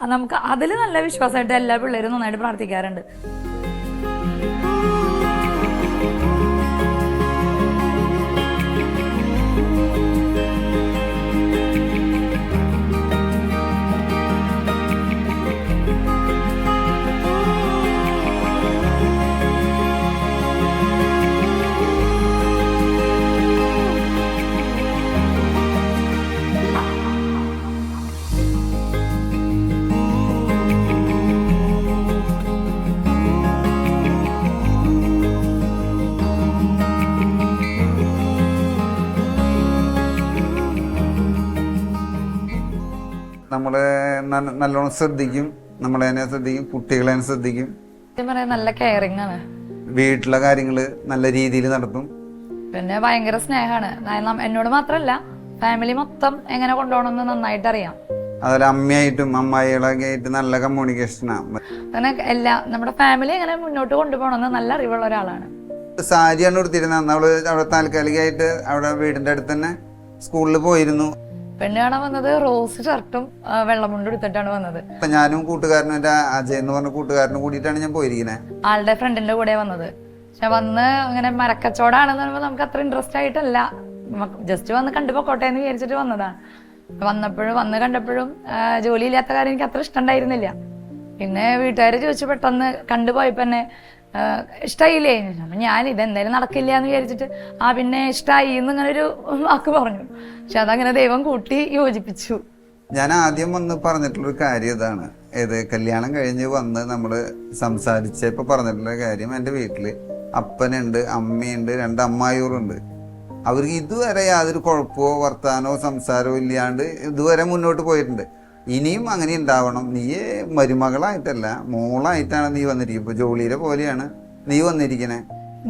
നമുക്ക് അതിൽ നല്ല വിശ്വാസമായിട്ട് എല്ലാ പിള്ളേരും നന്നായിട്ട് പ്രാർത്ഥിക്കാറുണ്ട്. നല്ലോണം ശ്രദ്ധിക്കും. നമ്മളതിനെ ശ്രദ്ധിക്കും. കുട്ടികളെ ശ്രദ്ധിക്കും. നല്ല കെയറിങ് ആണ്. വീട്ടിലെ കാര്യങ്ങൾ നല്ല രീതിയിൽ നടത്തും. പിന്നെ ഭയങ്കര സ്നേഹമാണ് എന്നോട് മാത്രമല്ല ഫാമിലി മൊത്തം എങ്ങനെ കൊണ്ടുപോകണമെന്ന് നന്നായിട്ട് അറിയാം അതുപോലെ അമ്മയായിട്ടും അമ്മായികളൊക്കെ ആയിട്ട് നല്ല കമ്മ്യൂണിക്കേഷനാണ് അങ്ങനെ എല്ലാ നമ്മുടെ ഫാമിലി എങ്ങനെ മുന്നോട്ട് കൊണ്ടുപോകണമെന്ന് നല്ല അറിവുള്ള ഒരാളാണ്. സാരിയാണ് കൊടുത്തിരുന്നത് അവൾ അവിടെ താൽക്കാലികമായിട്ട് അവിടെ വീടിന്റെ അടുത്ത് തന്നെ സ്കൂളിൽ പോയിരുന്നു. പെണ്ണ് കാണാൻ വന്നത് റോസ് ഷർട്ടും വെള്ളമുണ്ട് എടുത്തിട്ടാണ് വന്നത്. ഞാനും കൂട്ടുകാരനും എന്റെ അജയ് എന്ന് പറഞ്ഞ കൂട്ടുകാരനും കൂടിയിട്ടാണ് ഞാൻ പോയിരിക്കുന്നത് ആളുടെ ഫ്രണ്ടിന്റെ കൂടെ വന്നത്. പക്ഷെ വന്ന് അങ്ങനെ മരക്കച്ചവടാണെന്ന് പറയുമ്പോൾ നമുക്ക് അത്ര ഇൻട്രസ്റ്റ് ആയിട്ടല്ല. ജസ്റ്റ് വന്ന് കണ്ടു പൊക്കോട്ടെ എന്ന് വിചാരിച്ചിട്ട് വന്നതാണ് വന്നപ്പോഴും വന്ന് കണ്ടപ്പോഴും ജോലി ഇല്ലാത്ത കാര്യം എനിക്ക് അത്ര ഇഷ്ടം ഉണ്ടായിരുന്നില്ല. പിന്നെ വീട്ടുകാർ ചോദിച്ചു പെട്ടെന്ന് കണ്ടുപോയപ്പോ തന്നെ ഇഷ്ടായില്ലേ? ഞാൻ ഇതെന്തായാലും നടക്കില്ല എന്ന് വിചാരിച്ചിട്ട് ആ പിന്നെ ഇഷ്ടായി എന്നിങ്ങനെ ഒരു വാക്ക് പറഞ്ഞു. പക്ഷെ അതങ്ങനെ ദൈവം കൂട്ടി യോജിപ്പിച്ചു. ഞാൻ ആദ്യം വന്ന് പറഞ്ഞിട്ടുള്ളൊരു കാര്യം ഇതാണ്. ഏത് കല്യാണം കഴിഞ്ഞ് വന്ന് നമ്മൾ സംസാരിച്ചപ്പോൾ പറഞ്ഞിട്ടുള്ള കാര്യം എന്റെ വീട്ടിൽ അപ്പനുണ്ട് അമ്മയുണ്ട് രണ്ട് അമ്മായൂറുണ്ട് അവർക്ക് ഇതുവരെ യാതൊരു കുഴപ്പമോ വർത്താനോ സംസാരമോ ഇല്ലാണ്ട് ഇതുവരെ മുന്നോട്ട് പോയിട്ടുണ്ട്. ഇനിയും അങ്ങനെ ഉണ്ടാവണം. നീ മരുമകളായിട്ടല്ല മോളായിട്ടാണ് നീ വന്നിരിക്കുന്നത്. ഇപ്പോൾ ജോലിയുടെ പോലെയാണ് നീ വന്നിരിക്കണേ.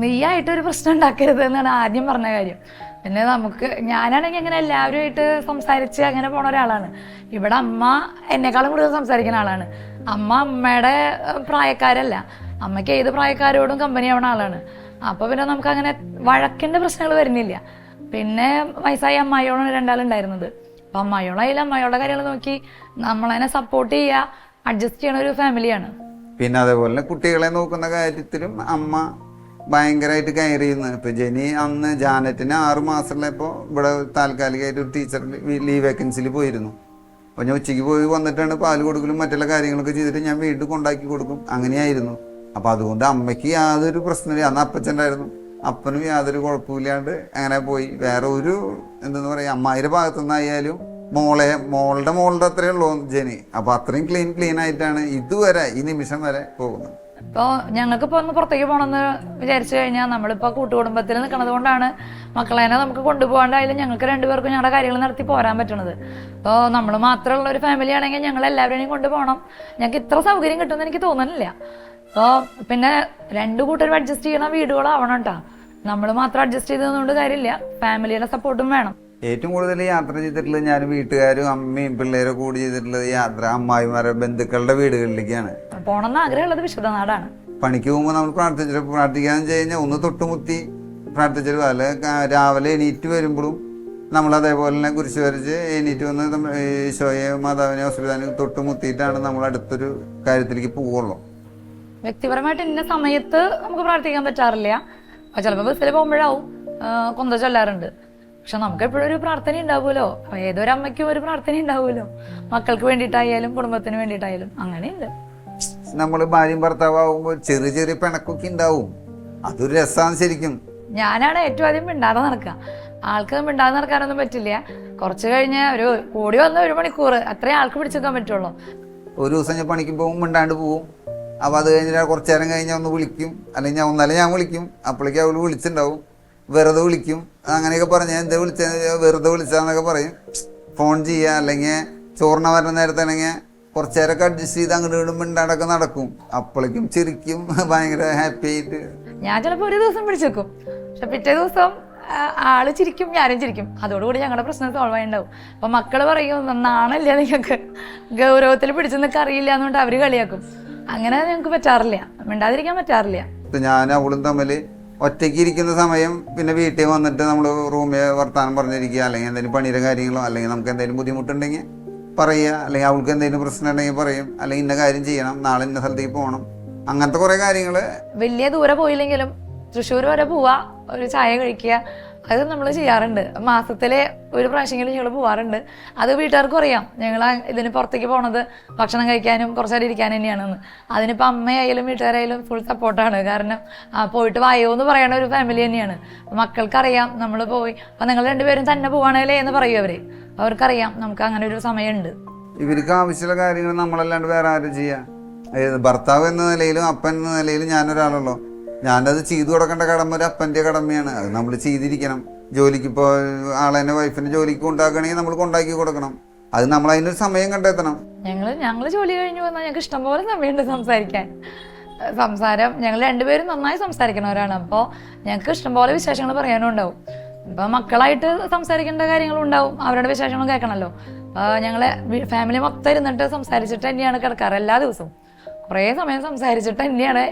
നീയായിട്ട് ഒരു പ്രശ്നം ഉണ്ടാക്കരുത് എന്നാണ് ആദ്യം പറഞ്ഞ കാര്യം. പിന്നെ നമുക്ക് ഞാനാണെങ്കിൽ അങ്ങനെ എല്ലാവരുമായിട്ട് സംസാരിച്ച് അങ്ങനെ പോണ ഒരാളാണ്. ഇവിടെ അമ്മ എന്നെക്കാളും കൂടുതൽ സംസാരിക്കുന്ന ആളാണ്. അമ്മ അമ്മയുടെ പ്രായക്കാരല്ല. അമ്മയ്ക്ക് ഏത് പ്രായക്കാരോടും കമ്പനി ആവണ ആളാണ്. അപ്പൊ പിന്നെ നമുക്ക് അങ്ങനെ വഴക്കിന്റെ പ്രശ്നങ്ങൾ വരുന്നില്ല. പിന്നെ വയസ്സായ അമ്മായിയോടാണ് രണ്ടാളുണ്ടായിരുന്നത്. അപ്പൊ അമ്മായിയോളായാലും അമ്മായിയോടെ കാര്യങ്ങൾ നോക്കി നമ്മളതിനെ സപ്പോർട്ട് ചെയ്യുക അഡ്ജസ്റ്റ് ചെയ്യണ ഒരു ഫാമിലിയാണ് പിന്നെ അതേപോലെ കുട്ടികളെ നോക്കുന്ന കാര്യത്തിലും അമ്മ ഭയങ്കരമായിട്ട് ചെയ്യുന്നു. ഇപ്പൊ ജെനി അന്ന് ജാനറ്റിന് ആറ് മാസമുള്ളപ്പോൾ ഇവിടെ താൽക്കാലികമായിട്ട് ഒരു ടീച്ചർ ലീവ് വേക്കൻസിയിൽ പോയിരുന്നു. അപ്പോൾ ഞാൻ ഉച്ചയ്ക്ക് പോയി വന്നിട്ടാണ് പാൽ കൊടുക്കലും മറ്റുള്ള കാര്യങ്ങളൊക്കെ ചെയ്തിട്ട് ഞാൻ വീട്ടിൽ കൊണ്ടാക്കി കൊടുക്കും. അങ്ങനെയായിരുന്നു. അപ്പോൾ അതുകൊണ്ട് അമ്മയ്ക്ക് യാതൊരു പ്രശ്നമില്ല. അന്ന് അപ്പച്ചണ്ടായിരുന്നു അപ്പനും യാതൊരു കുഴപ്പമില്ലാണ്ട് അങ്ങനെ പോയി. വേറെ ഒരു എന്തെന്ന് പറയുക അമ്മായിയുടെ ഭാഗത്തു നിന്നായാലും മോളെ മോളുടെ മോളുടെ അത്രയേ ഉള്ളൂ ജനി. അപ്പൊ അത്രയും ക്ലീൻ ക്ലീൻ ആയിട്ടാണ് ഇതുവരെ ഈ നിമിഷം വരെ പോകുന്നത്. ഇപ്പോൾ ഞങ്ങൾക്ക് ഇപ്പൊ ഒന്ന് പുറത്തേക്ക് പോകണമെന്ന് വിചാരിച്ചു കഴിഞ്ഞാൽ നമ്മളിപ്പോൾ കൂട്ടുകുടുംബത്തിൽ നിൽക്കുന്നത് കൊണ്ടാണ് മക്കളെ നമുക്ക് കൊണ്ടുപോകാണ്ടായാലും ഞങ്ങൾക്ക് രണ്ടുപേർക്കും ഞങ്ങളുടെ കാര്യങ്ങൾ നടത്തി പോരാൻ പറ്റണത്. അപ്പോൾ നമ്മൾ മാത്രമുള്ള ഒരു ഫാമിലി ആണെങ്കിൽ ഞങ്ങൾ എല്ലാവരെയും കൊണ്ടുപോകണം ഞങ്ങൾക്ക് ഇത്ര സൗകര്യം കിട്ടുമെന്ന് എനിക്ക് തോന്നുന്നില്ല. അപ്പോൾ പിന്നെ രണ്ടു കൂട്ടരും അഡ്ജസ്റ്റ് ചെയ്യണ വീടുകളാവണം കേട്ടോ നമ്മൾ മാത്രം അഡ്ജസ്റ്റ് ചെയ്തതുകൊണ്ട് കാര്യമില്ല ഫാമിലിയുടെ സപ്പോർട്ടും വേണം. ഏറ്റവും കൂടുതൽ യാത്ര ചെയ്തിട്ടുള്ളത് ഞാൻ വീട്ടുകാരും അമ്മയും പിള്ളേരും കൂടി ചെയ്തിട്ടുള്ളത് യാത്ര അമ്മായിമാരെ ബന്ധുക്കളുടെ വീടുകളിലേക്കാണ്. പോണെന്ന് ആഗ്രഹമുള്ളത് വിശുദ്ധനാടാണ്. പണിക്ക് പോകുമ്പോൾ നമ്മൾ പ്രാർത്ഥിച്ചിട്ട് പ്രാർത്ഥിക്കാന്ന് വെച്ച് കഴിഞ്ഞാൽ ഒന്ന് തൊട്ടുമുത്തി പ്രാർത്ഥിച്ചിട്ട് അല്ല രാവിലെ എണീറ്റ് വരുമ്പോഴും നമ്മൾ അതേപോലെ തന്നെ കുരിശ് വരച്ച് എണീറ്റ് വന്ന് ഈശോയെ മാതാവിനെ ഹോസ്പിറ്റലിൽ തൊട്ടുമുത്തിയിട്ടാണ് നമ്മൾ അടുത്തൊരു കാര്യത്തിലേക്ക് പോവുള്ളൂ. വ്യക്തിപരമായിട്ട് ഇന്ന സമയത്ത് നമുക്ക് പ്രാർത്ഥിക്കാൻ പറ്റാറില്ല. ചിലപ്പോൾ ബസ്സിൽ പോകുമ്പോഴാവും കൊന്ത ചൊല്ലാറുണ്ട്. പക്ഷെ നമുക്ക് എപ്പോഴും ഒരു പ്രാർത്ഥന ഉണ്ടാവുമല്ലോ. ഏതൊരു അമ്മയ്ക്കും ഒരു പ്രാർത്ഥന ഉണ്ടാവുമല്ലോ. മക്കൾക്ക് വേണ്ടിയിട്ടായാലും കുടുംബത്തിന് വേണ്ടിയിട്ടായാലും അങ്ങനെയുണ്ട്. നമ്മൾ ഭാര്യയും ഭർത്താവുമ്പോൾ ചെറിയ ചെറിയ പിണക്കൊക്കെ ഉണ്ടാവും. അതൊരു രസമാണ് ശരിക്കും. ഞാനാണ് ഏറ്റവും ആദ്യം മിണ്ടാതെ നടക്കുക. ആൾക്ക് മിണ്ടാതെ നടക്കാനൊന്നും പറ്റില്ല. കുറച്ച് കഴിഞ്ഞ് ഒരു കൂടി വന്ന ഒരു മണിക്കൂർ അത്രയും ആൾക്ക് പിടിച്ചെടുക്കാൻ പറ്റുള്ളൂ. ഒരു ദിവസം ഞാൻ പണിക്ക് പോകും മിണ്ടാണ്ട് പോവും. അപ്പോൾ അത് കഴിഞ്ഞിട്ട് കുറച്ച് നേരം കഴിഞ്ഞ് ഒന്ന് വിളിക്കും. അല്ലെങ്കിൽ ഞാൻ ഒന്നല്ല ഞാൻ വിളിക്കും. അപ്പോഴേക്കും അവൾ വിളിച്ചിട്ടുണ്ടാവും. വെറുതെ വിളിക്കും. അങ്ങനെയൊക്കെ പറഞ്ഞ് എന്താ വിളിച്ച വെറുതെ വിളിച്ചാന്നൊക്കെ പറയും. ഫോൺ ചെയ്യുക അല്ലെങ്കിൽ ചോറിന വരുന്ന നേരത്താണെങ്കിൽ കുറച്ച് നേരമൊക്കെ അഡ്ജസ്റ്റ് ചെയ്ത് അങ്ങോട്ട് ഇങ്ങോട്ടും മിണ്ടാടൊക്കെ നടക്കും. അപ്പോഴേക്കും ചിരിക്കും. <laughs> ഭയങ്കര ഹാപ്പി ആയിട്ട്. ഞാൻ ചിലപ്പോൾ ഒരു ദിവസം പിടിച്ചേക്കും പക്ഷെ പിറ്റേ ദിവസം ആൾ ചിരിക്കും ഞാനും ചിരിക്കും. അതോടുകൂടി ഞങ്ങളുടെ പ്രശ്നം സോൾവ് ആയിണ്ടാവും. അപ്പൊ മക്കൾ പറയും നാണല്ലേ നിങ്ങൾക്ക് ഗൗരവത്തിൽ പിടിച്ചു നിൽക്കാൻ അറിയില്ല എന്നുകൊണ്ട് അവർ കളിയാക്കും. അങ്ങനെ ഞങ്ങൾക്ക് പറ്റാറില്ല. മിണ്ടാതിരിക്കാൻ പറ്റാറില്ല. ഞാൻ അവളും തമ്മിൽ ഒറ്റയ്ക്ക് ഇരിക്കുന്ന സമയം പിന്നെ വീട്ടിൽ വന്നിട്ട് നമ്മൾ റൂമിൽ വർത്താനം പറഞ്ഞിരിക്കുക അല്ലെങ്കിൽ എന്തെങ്കിലും പണിയുടെ കാര്യങ്ങളോ അല്ലെങ്കിൽ നമുക്ക് എന്തെങ്കിലും ബുദ്ധിമുട്ടുണ്ടെങ്കിൽ പറയുക അല്ലെങ്കിൽ അവൾക്ക് എന്തെങ്കിലും പ്രശ്നം ഉണ്ടെങ്കിൽ പറയും അല്ലെങ്കിൽ ഇന്ന കാര്യം ചെയ്യണം നാളെ ഇന്ന സ്ഥലത്തേക്ക് പോകണം. അങ്ങനത്തെ കുറേ കാര്യങ്ങൾ വലിയ ദൂരെ പോയില്ലെങ്കിലും തൃശ്ശൂർ വരെ പോവാ ഒരു ചായ കഴിക്കുക അത് നമ്മൾ ചെയ്യാറുണ്ട്. മാസത്തിലെ ഒരു പ്രാവശ്യമെങ്കിലും ഞങ്ങൾ പോവാറുണ്ട്. അത് വീട്ടുകാർക്കും അറിയാം. ഞങ്ങൾ ഇതിന് പുറത്തേക്ക് പോണത് ഭക്ഷണം കഴിക്കാനും കുറച്ച് നേരം ഇരിക്കാൻ തന്നെയാണെന്ന്. അതിനിപ്പോൾ അമ്മയായാലും വീട്ടുകാരായാലും ഫുൾ സപ്പോർട്ടാണ് കാരണം പോയിട്ട് വായോ എന്ന് പറയുന്ന ഒരു ഫാമിലി തന്നെയാണ്. മക്കൾക്കറിയാം നമ്മൾ പോയി. അപ്പം നിങ്ങൾ രണ്ടുപേരും തന്നെ പോവാണല്ലേ എന്ന് പറയും അവർ അവർക്കറിയാം നമുക്ക് അങ്ങനെ ഒരു സമയമുണ്ട്. ഇവർക്ക് ആവശ്യമുള്ള കാര്യങ്ങൾ നമ്മളല്ലാണ്ട് വേറെ ആരും ചെയ്യാം. ഭർത്താവ് എന്ന നിലയിലും അപ്പൻ എന്ന നിലയിലും ഞാനൊരാളുള്ളൂ. ഞാനത് ചെയ്തു കൊടുക്കേണ്ട കടമ ഒരു അപ്പന്റെ കടമയാണ്. അത് നമ്മൾ ചെയ്തിരിക്കണം. ജോലിക്ക് ഇപ്പോൾ ആളെന്നെ വൈഫിനെ ജോലിക്ക് കൊണ്ടാക്കണമെങ്കിൽ നമ്മൾ കൊണ്ടാക്കി കൊടുക്കണം. അത് നമ്മൾ അതിനൊരു സമയം കണ്ടെത്തണം. ഞങ്ങൾ ഞങ്ങൾ ജോലി കഴിഞ്ഞ് വന്നാൽ ഞങ്ങൾക്ക് ഇഷ്ടംപോലെ സമയമുണ്ട് സംസാരിക്കാൻ. സംസാരം ഞങ്ങൾ രണ്ടുപേരും നന്നായി സംസാരിക്കണവരാണ് അപ്പോൾ ഞങ്ങൾക്ക് ഇഷ്ടംപോലെ വിശേഷങ്ങൾ പറയാനും ഉണ്ടാവും അപ്പോൾ മക്കളായിട്ട് സംസാരിക്കേണ്ട കാര്യങ്ങളും ഉണ്ടാവും. അവരുടെ വിശേഷങ്ങളും കേൾക്കണമല്ലോ ഞങ്ങളെ ഫാമിലി മൊത്തം ഇരുന്നിട്ട് സംസാരിച്ചിട്ട് തന്നെയാണ് കിടക്കാറ് എല്ലാ ദിവസവും. കുറേ സമയം സംസാരിച്ചിട്ട് തന്നെയാണ്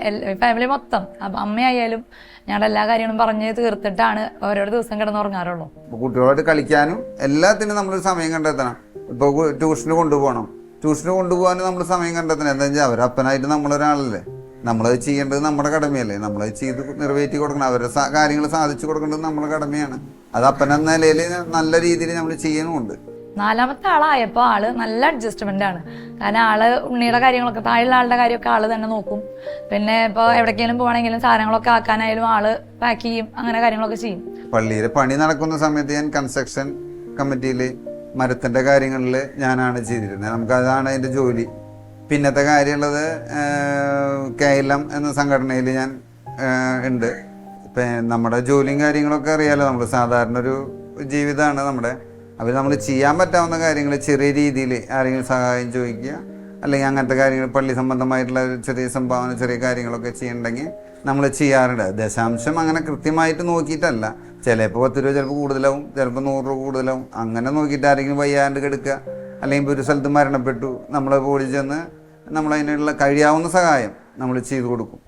ഫാമിലി മൊത്തം. അപ്പം അമ്മയായാലും ഞങ്ങളുടെ എല്ലാ കാര്യങ്ങളും പറഞ്ഞ് തീർത്തിട്ടാണ് ഓരോരോ ദിവസം കിടന്നുറങ്ങാറുള്ളൂ. കുട്ടികളായിട്ട് കളിക്കാനും എല്ലാത്തിനും നമ്മൾ സമയം കണ്ടെത്തണം. ഇപ്പോൾ ട്യൂഷന് കൊണ്ടുപോകണം. ട്യൂഷന് കൊണ്ടുപോകാനും നമ്മൾ സമയം കണ്ടെത്തണം. എന്താ വെച്ചാൽ അവരപ്പനായിട്ട് നമ്മളൊരാളല്ലേ. നമ്മളത് ചെയ്യേണ്ടത് നമ്മുടെ കടമയല്ലേ. നമ്മളത് ചെയ്ത് നിറവേറ്റി കൊടുക്കണം. അവരുടെ കാര്യങ്ങൾ സാധിച്ചു കൊടുക്കേണ്ടത് നമ്മുടെ കടമയാണ്. അത് അപ്പനെന്ന നിലയിൽ നല്ല രീതിയിൽ നമ്മൾ ചെയ്യുന്നുമുണ്ട്. നാലാമത്തെ ആളായപ്പോൾ ആൾ നല്ല അഡ്ജസ്റ്റ്മെന്റ് ആണ്. കാരണം ആൾ ഉണ്ണിയുടെ കാര്യങ്ങളൊക്കെ താഴെയുള്ള ആളുടെ കാര്യമൊക്കെ ആൾ തന്നെ നോക്കും. പിന്നെ ഇപ്പോൾ എവിടേക്കെങ്കിലും പോകണമെങ്കിലും സാധനങ്ങളൊക്കെ ആക്കാനായാലും ആൾ പാക്ക് ചെയ്യും അങ്ങനെ കാര്യങ്ങളൊക്കെ ചെയ്യും. പള്ളിയിൽ പണി നടക്കുന്ന സമയത്ത് ഞാൻ കൺസ്ട്രക്ഷൻ കമ്മിറ്റിയിൽ മരത്തിന്റെ കാര്യങ്ങളിൽ ഞാനാണ് ചെയ്തിരുന്നത്. നമുക്കതാണ് അതിന്റെ ജോലി. പിന്നത്തെ കാര്യമുള്ളത് കെ എൽ എം എന്ന സംഘടനയിൽ ഞാൻ ഉണ്ട്. ഇപ്പം നമ്മുടെ ജോലിയും കാര്യങ്ങളൊക്കെ അറിയാലോ. നമ്മൾ സാധാരണ ഒരു ജീവിതമാണ് നമ്മുടെ അവർ നമ്മൾ ചെയ്യാൻ പറ്റാവുന്ന കാര്യങ്ങൾ ചെറിയ രീതിയിൽ ആരെങ്കിലും സഹായം ചോദിക്കുക. അല്ലെങ്കിൽ അങ്ങനത്തെ കാര്യങ്ങൾ പള്ളി സംബന്ധമായിട്ടുള്ള ചെറിയ സംഭാവന ചെറിയ കാര്യങ്ങളൊക്കെ ചെയ്യണമെങ്കിൽ നമ്മൾ ചെയ്യാറുണ്ട്. ദശാംശം അങ്ങനെ കൃത്യമായിട്ട് നോക്കിയിട്ടല്ല. ചിലപ്പോൾ പത്ത് രൂപ ചിലപ്പോൾ കൂടുതലാവും ചിലപ്പോൾ നൂറ് രൂപ കൂടുതലാവും. അങ്ങനെ നോക്കിയിട്ട് ആരെങ്കിലും വയ്യാണ്ട് കെടുക്കുക. അല്ലെങ്കിൽ ഒരു സ്ഥലത്ത് മരണപ്പെട്ടു നമ്മളെ ഓടി ചെന്ന് നമ്മളതിനുള്ള കഴിയാവുന്ന സഹായം നമ്മൾ ചെയ്തു കൊടുക്കും.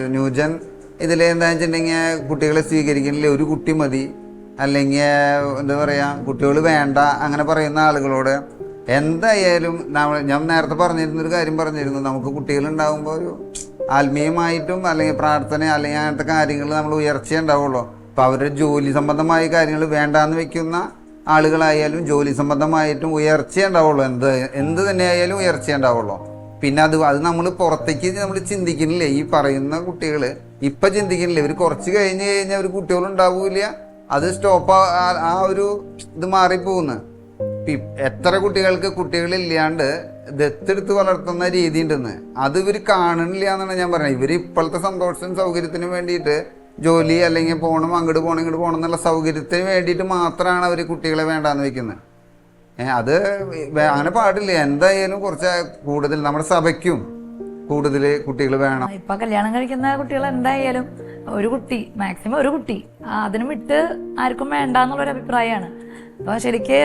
ന്യൂജൻ ഇതിൽ എന്താ വെച്ചിട്ടുണ്ടെങ്കിൽ കുട്ടികളെ സ്വീകരിക്കണില്ല? ഒരു കുട്ടി മതി. അല്ലെങ്കിൽ എന്താ പറയുക കുട്ടികൾ വേണ്ട അങ്ങനെ പറയുന്ന ആളുകളോട് എന്തായാലും നമ്മൾ ഞാൻ നേരത്തെ പറഞ്ഞിരുന്നൊരു കാര്യം പറഞ്ഞിരുന്നു. നമുക്ക് കുട്ടികളുണ്ടാകുമ്പോൾ ഒരു ആത്മീയമായിട്ടും അല്ലെങ്കിൽ പ്രാർത്ഥന അല്ലെങ്കിൽ അങ്ങനത്തെ കാര്യങ്ങൾ നമ്മൾ ഉയർച്ച ഉണ്ടാവുള്ളൂ. അപ്പോൾ അവരുടെ ജോലി സംബന്ധമായ കാര്യങ്ങൾ വേണ്ടാന്ന് വെക്കുന്ന ആളുകളായാലും ജോലി സംബന്ധമായിട്ടും ഉയർച്ച ഉണ്ടാവുള്ളൂ. എന്ത് എന്ത് തന്നെയായാലും ഉയർച്ച ഉണ്ടാവുള്ളൂ. പിന്നെ അത് അത് നമ്മൾ പുറത്തേക്ക് നമ്മൾ ചിന്തിക്കുന്നില്ല? ഈ പറയുന്ന കുട്ടികൾ ഇപ്പം ചിന്തിക്കുന്നില്ല? ഇവർ കുറച്ച് കഴിഞ്ഞ് കഴിഞ്ഞാൽ ഒരു കുട്ടികളുണ്ടാവില്ല അത് സ്റ്റോപ്പ് ആ ഒരു ഇത് മാറിപ്പോകുന്നു. എത്ര കുട്ടികൾക്ക് കുട്ടികളില്ലാണ്ട് ദത്തെടുത്ത് വളർത്തുന്ന രീതി ഉണ്ടെന്ന് അത് ഇവർ കാണണില്ല എന്നാണ് ഞാൻ പറയുന്നത് ഇവർ ഇപ്പോഴത്തെ സന്തോഷത്തിനും സൗകര്യത്തിനും വേണ്ടിയിട്ട് ജോലി അല്ലെങ്കിൽ പോകണം അങ്ങോട്ട് പോകണം ഇങ്ങോട്ട് പോകണം എന്നുള്ള സൗകര്യത്തിന് വേണ്ടിയിട്ട് മാത്രമാണ് അവർ കുട്ടികളെ വേണ്ടാന്ന് വെക്കുന്നത്. അത് അങ്ങനെ പാടില്ല? എന്തായാലും കുറച്ച് കൂടുതൽ നമ്മുടെ സഭയ്ക്കും കൂടുതൽ കുട്ടികൾ വേണം. ഇപ്പൊ കല്യാണം കഴിക്കുന്ന കുട്ടികൾ എന്തായാലും ഒരു കുട്ടി മാക്സിമം ഒരു കുട്ടി അതിനും വിട്ട് ആർക്കും വേണ്ട എന്നുള്ളൊരു അഭിപ്രായമാണ്. അപ്പൊ ശരിക്ക്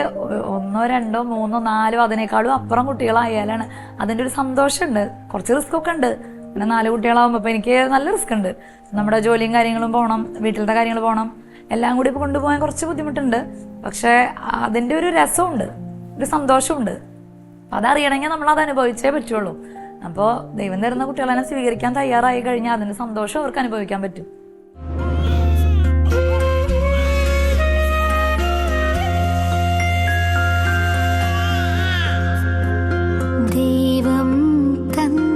ഒന്നോ രണ്ടോ മൂന്നോ നാലോ അതിനേക്കാളും അപ്പുറം കുട്ടികളായാലാണ് അതിന്റെ ഒരു സന്തോഷമുണ്ട്. കുറച്ച് റിസ്ക് ഒക്കെ ഉണ്ട്. പിന്നെ നാല് കുട്ടികളാകുമ്പോൾ എനിക്ക് നല്ല റിസ്ക് ഉണ്ട്. നമ്മുടെ ജോലിയും കാര്യങ്ങളും പോകണം വീട്ടിലത്തെ കാര്യങ്ങൾ പോകണം എല്ലാം കൂടി ഇപ്പോൾ കൊണ്ടുപോകാൻ കുറച്ച് ബുദ്ധിമുട്ടുണ്ട്. പക്ഷേ അതിന്റെ ഒരു രസമുണ്ട് ഒരു സന്തോഷമുണ്ട്. അതറിയണമെങ്കിൽ നമ്മൾ അത് അനുഭവിച്ചേ പറ്റുള്ളൂ. അപ്പോൾ ദൈവം തരുന്ന കുട്ടികളെ സ്വീകരിക്കാൻ തയ്യാറായി കഴിഞ്ഞാൽ അതിന്റെ സന്തോഷം അവർക്ക് അനുഭവിക്കാൻ പറ്റും. ദൈവം തന്നെ